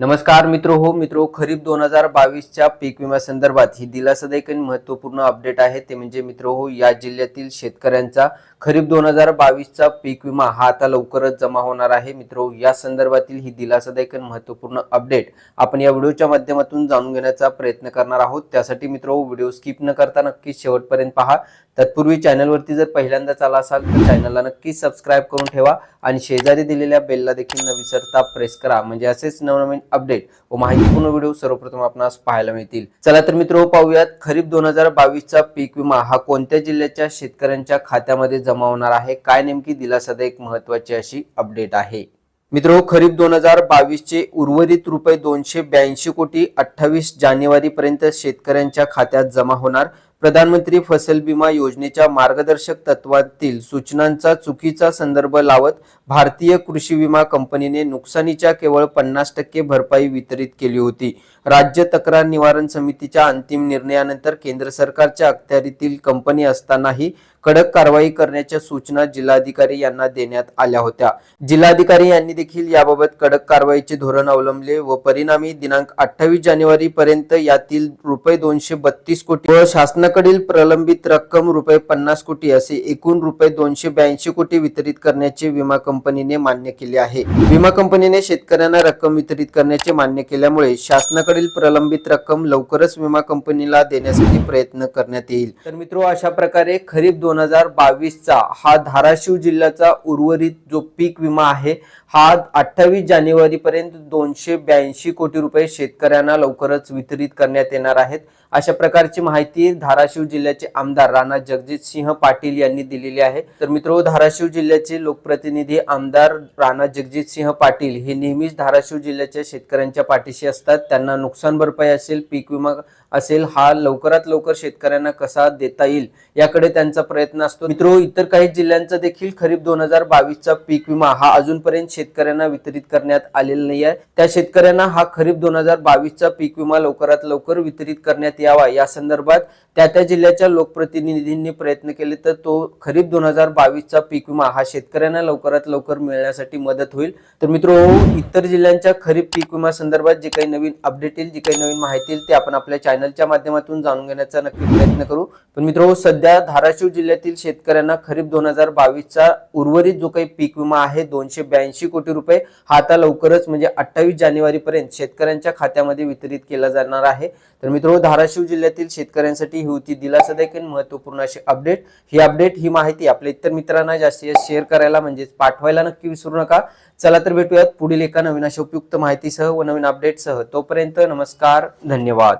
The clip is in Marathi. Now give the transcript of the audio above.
नमस्कार मित्र हो मित्र खरीप दोन हजार बावीसच्या पीक विमा संदर्भात ही दिलासादायक आणि महत्त्वपूर्ण अपडेट आहे. ते म्हणजे मित्र हो या जिल्ह्यातील शेतकऱ्यांचा खरीप दोन हजार बावीसचा पीक विमा हा आता लवकरच जमा होणार आहे. मित्र हो, या संदर्भातील ही दिलासादायक आणि महत्त्वपूर्ण अपडेट आपण या व्हिडिओच्या माध्यमातून जाणून घेण्याचा प्रयत्न करणार आहोत. त्यासाठी मित्र हो, व्हिडिओ स्किप न करता नक्कीच शेवटपर्यंत पहा. तत्पूर्वी चॅनलवरती जर पहिल्यांदाच आला असाल तर चॅनलला नक्की सबस्क्राईब करून ठेवा आणि शेजारी दिलेल्या बेलला देखील न विसरता प्रेस करा. म्हणजे असेच नवनवीन अपडेट व माहितीपूर्ण व्हिडिओ सर्वप्रथम आपणास पाहायला मिळतील. चला तर मित्र पाहूयात. खरीप दोन हजार बावीसचा पीक विमा हा कोणत्या जिल्ह्याच्या शेतकऱ्यांच्या खात्यामध्ये जमा होणार आहे? काय नेमकी दिलासादायक महत्वाची अशी अपडेट आहे? मित्र खरीप दोन हजार बावीस चे उर्वरित रुपये दोनशे ब्याऐंशी कोटी अठ्ठावीस जानेवारी पर्यंत शेतकऱ्यांच्या खात्यात जमा होणार. प्रधानमंत्री फसल विमा योजनेच्या मार्गदर्शक तत्वातील सूचनांचा चुकीचा संदर्भ लावत भारतीय कृषी विमा कंपनीने नुकसानीच्या केवळ पन्नास टक्के भरपाई वितरित केली होती. राज्य तक्रार निवारण समितीच्या अंतिम निर्णयानंतर केंद्र सरकारच्या अखत्यारीतील कंपनी असतानाही कडक कारवाई करण्याच्या सूचना जिल्हाधिकारी यांना देण्यात आल्या होत्या. जिल्हाधिकारी यांनी देखील याबाबत कडक कारवाईचे धोरण अवलंबले व परिणामी दिनांक अठ्ठावीस जानेवारी पर्यंत यातील रुपये दोनशे बत्तीस कोटी व शासनाकडील प्रलंबित रक्कम रुपये पन्नास कोटी असे एकूण रुपये दोनशे ब्याऐंशी कोटी वितरित करण्याचे विमा कंपनीने मान्य केले आहे. विमा कंपनीने शेतकऱ्यांना रक्कम वितरित करण्याचे मान्य केल्यामुळे शासनाकडील प्रलंबित रक्कम लवकरच विमा कंपनीला देण्यासाठी प्रयत्न करण्यात येईल. तर मित्रो अशा प्रकारे खरीप दोन हजार बावीसचा हा धाराशिव जिल्ह्याचा उर्वरित जो पीक विमा आहे हा अठ्ठावीस जानेवारीपर्यंत दोनशे ब्याऐंशी कोटी रुपये शेतकऱ्यांना लवकरच वितरित करण्यात येणार आहेत. अशा प्रकारची माहिती धाराशिव जिल्ह्याचे आमदार राणा जगजित सिंह पाटील यांनी दिलेली आहे. तर मित्र धाराशिव जिल्ह्याचे लोकप्रतिनिधी आमदार राणा जगजित सिंह पाटील हे नेहमीच धाराशिव जिल्ह्याच्या शेतकऱ्यांच्या पाठीशी असतात. त्यांना नुकसान भरपाई असेल पीक विमा असेल हा लवकरात लवकर शेतकऱ्यांना कसा देता येईल याकडे त्यांचा प्रयत्न असतो. मित्र इतर काही जिल्ह्यांचा देखील खरीप दोन हजार बावीसचा पीक विमा हा अजूनपर्यंत शेतकऱ्यांना वितरित करण्यात आलेला नाही आहे त्या शेतकऱ्यांना हा खरीप दोन हजार बावीसचा पीक विमा लवकरात लवकर वितरित करण्यात यावा. या संदर्भात त्या त्या जिल्ह्याच्या लोकप्रतिनिधींनी प्रयत्न केले तर तो खरीप दोन हजार बावीसचा पीक विमा हा शेतकऱ्यांना लवकरात लवकर मिळण्यासाठी मदत होईल. तर मित्र इतर जिल्ह्यांच्या खरीप पीक विमा संदर्भात जे काही नवीन अपडेट येईल जी काही नवीन माहिती येईल ते आपण आपल्या चॅनलच्या माध्यमातून जाणून घेण्याचा नक्की प्रयत्न करू. पण मित्र सध्या धाराशिव जिल्ह्यातील शेतकऱ्यांना खरीप दोन हजार बावीसचा उर्वरित जो काही पीक विमा आहे दोनशे ब्याऐंशी कोटी रुपये हा आता लवकरच म्हणजे अठ्ठावीस जानेवारीपर्यंत शेतकऱ्यांच्या खात्यामध्ये वितरित केला जाणार आहे. तर मित्र धाराशिव जिल्ह्यातील शेतकऱ्यांसाठी ही होती दिलासादायक आणि महत्त्वपूर्ण अशी अपडेट ही अपडेट ही माहिती आपल्या इतर मित्रांना जास्तीत जास्त शेअर करायला म्हणजेच पाठवायला नक्की विसरू नका. चला तर भेटूयात पुढील एका नवीन अशा उपयुक्त माहितीसह व नवीन अपडेटसह तोपर्यंत नमस्कार धन्यवाद.